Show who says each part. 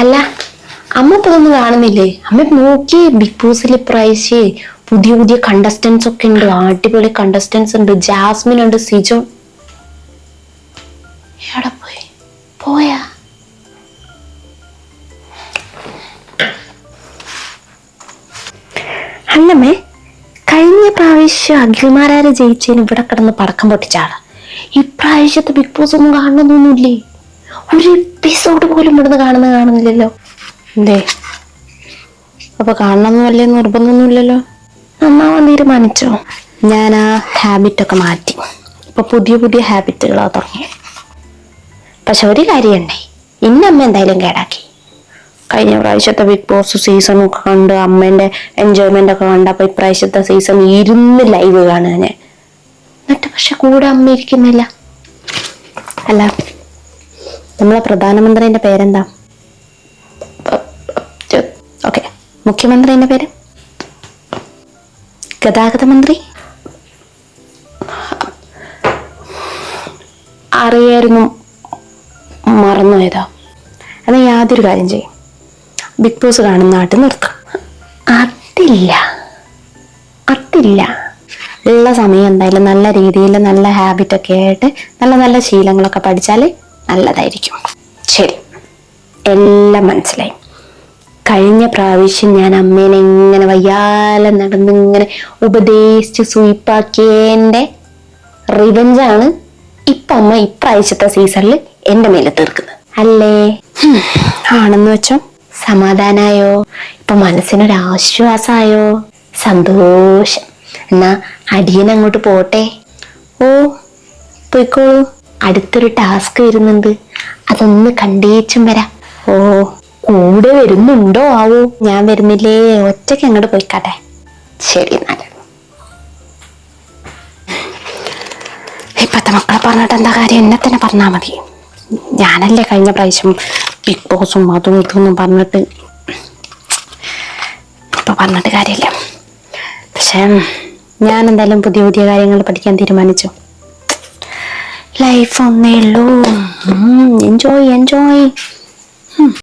Speaker 1: അല്ല അമ്മ ഇപ്പൊതൊന്നും കാണുന്നില്ലേ? അമ്മ നോക്കി ബിഗ് ബോസിൽ പ്രൈസ് പുതിയ പുതിയ കണ്ടസ്റ്റൻസ് ഒക്കെ ഉണ്ട്. അടിപൊളി കണ്ടസ്റ്റൻസ് ഉണ്ട്. ജാസ്മിൻ ഉണ്ട് സിജോൺ പോയി? പോയാ? അല്ലമ്മേ കഴിഞ്ഞ പ്രാവശ്യം അഖിൽമാരാരെ ജയിച്ചതിന് ഇവിടെ കിടന്ന് പടക്കം പൊട്ടിച്ചാളാ ഇപ്രാവശ്യത്തെ ബിഗ് ബോസ് ഒന്നും കാണണമെന്നൊന്നുമില്ലേ? ഒരു എപ്പിസോഡ് പോലും ഇവിടുന്ന് കാണുന്ന കാണുന്നില്ലല്ലോ. എന്തേ? അപ്പൊ കാണണമെന്ന് വലിയ നിർബന്ധമൊന്നുമില്ലല്ലോ? നന്നാവാൻ തീരുമാനിച്ചോ? ഞാൻ ആ ഹാബിറ്റൊക്കെ മാറ്റി. ഇപ്പൊ പുതിയ പുതിയ ഹാബിറ്റുകളാ തുടങ്ങി. പക്ഷെ ഒരു കാര്യമുണ്ടേ. ഇന്നമ്മ എന്തായാലും കേടാക്കി. കഴിഞ്ഞ പ്രാവശ്യത്തെ ബിഗ് ബോസ് സീസൺ ഒക്കെ കണ്ട് അമ്മേന്റെ എൻജോയ്മെന്റ് ഒക്കെ കണ്ട് അപ്പൊ ഇപ്രാവശ്യത്തെ സീസൺ ഇരുന്ന് ലൈവ് കാണാൻ എന്നിട്ട് പക്ഷെ കൂടെ അമ്മ ഇരിക്കുന്നില്ല. അല്ല നമ്മളെ പ്രധാനമന്ത്രിന്റെ പേരെന്താ? ഓക്കെ മുഖ്യമന്ത്രിന്റെ പേര്? ഗതാഗത മന്ത്രി? അറിയായിരുന്നു. മറന്നുപോയതാ. എന്നാൽ യാതൊരു കാര്യം ചെയ്യും. ബിഗ് ബോസ് കാണുന്ന നാട്ടിൽ നിർത്തും അതില്ല. അതില്ല. ഉള്ള സമയം എന്തായാലും നല്ല രീതിയിൽ നല്ല ഹാബിറ്റൊക്കെ ആയിട്ട് നല്ല നല്ല ശീലങ്ങളൊക്കെ പഠിച്ചാൽ നല്ലതായിരിക്കും. ശരി. എല്ലാം മനസ്സിലായി. കഴിഞ്ഞ പ്രാവശ്യം ഞാൻ അമ്മേനെ ഇങ്ങനെ വയ്യാലെ നടന്ന് ഇങ്ങനെ ഉപദേശിച്ച് സൂയിപ്പാക്കിയതിന്റെ റിവഞ്ചാണ് ഇപ്പം അമ്മ ഇപ്രാവശ്യത്തെ സീസണിൽ എന്റെ മേലെ തീർക്കുന്നത്. അല്ലേ? ആണെന്ന് വെച്ചോ. സമാധാനായോ? ഇപ്പൊ മനസ്സിനൊരാശ്വാസായോ സന്തോഷം. എന്നാ അടിയൻ അങ്ങോട്ട് പോട്ടെ. ഓ പോയിക്കോളൂ. അടുത്തൊരു ടാസ്ക് വരുന്നുണ്ട്. അതൊന്ന് കണ്ടേച്ചും വരാം. ഓ കൂടെ വരുന്നുണ്ടോ ആവോ? ഞാൻ വരുന്നില്ലേ? ഒറ്റയ്ക്ക് അങ്ങോട്ട് പോയിക്കാട്ടെ. ശരി എന്നാൽ. ഇപ്പത്തെ മക്കളെ പറഞ്ഞിട്ട് എന്താ കാര്യം? എന്നെ തന്നെ പറഞ്ഞാൽ മതി. ഞാനല്ലേ കഴിഞ്ഞ പ്രാവശ്യം ബിഗ് ബോസും അതും ഇതൊന്നും പറഞ്ഞിട്ട് ഇപ്പൊ പറഞ്ഞിട്ട് കാര്യമില്ല. പക്ഷെ ഞാൻ എന്തായാലും പുതിയ പുതിയ കാര്യങ്ങൾ പഠിക്കാൻ തീരുമാനിച്ചു. ലൈഫ് ഒന്നേ ഉള്ളൂ എൻജോയ് എൻജോയ്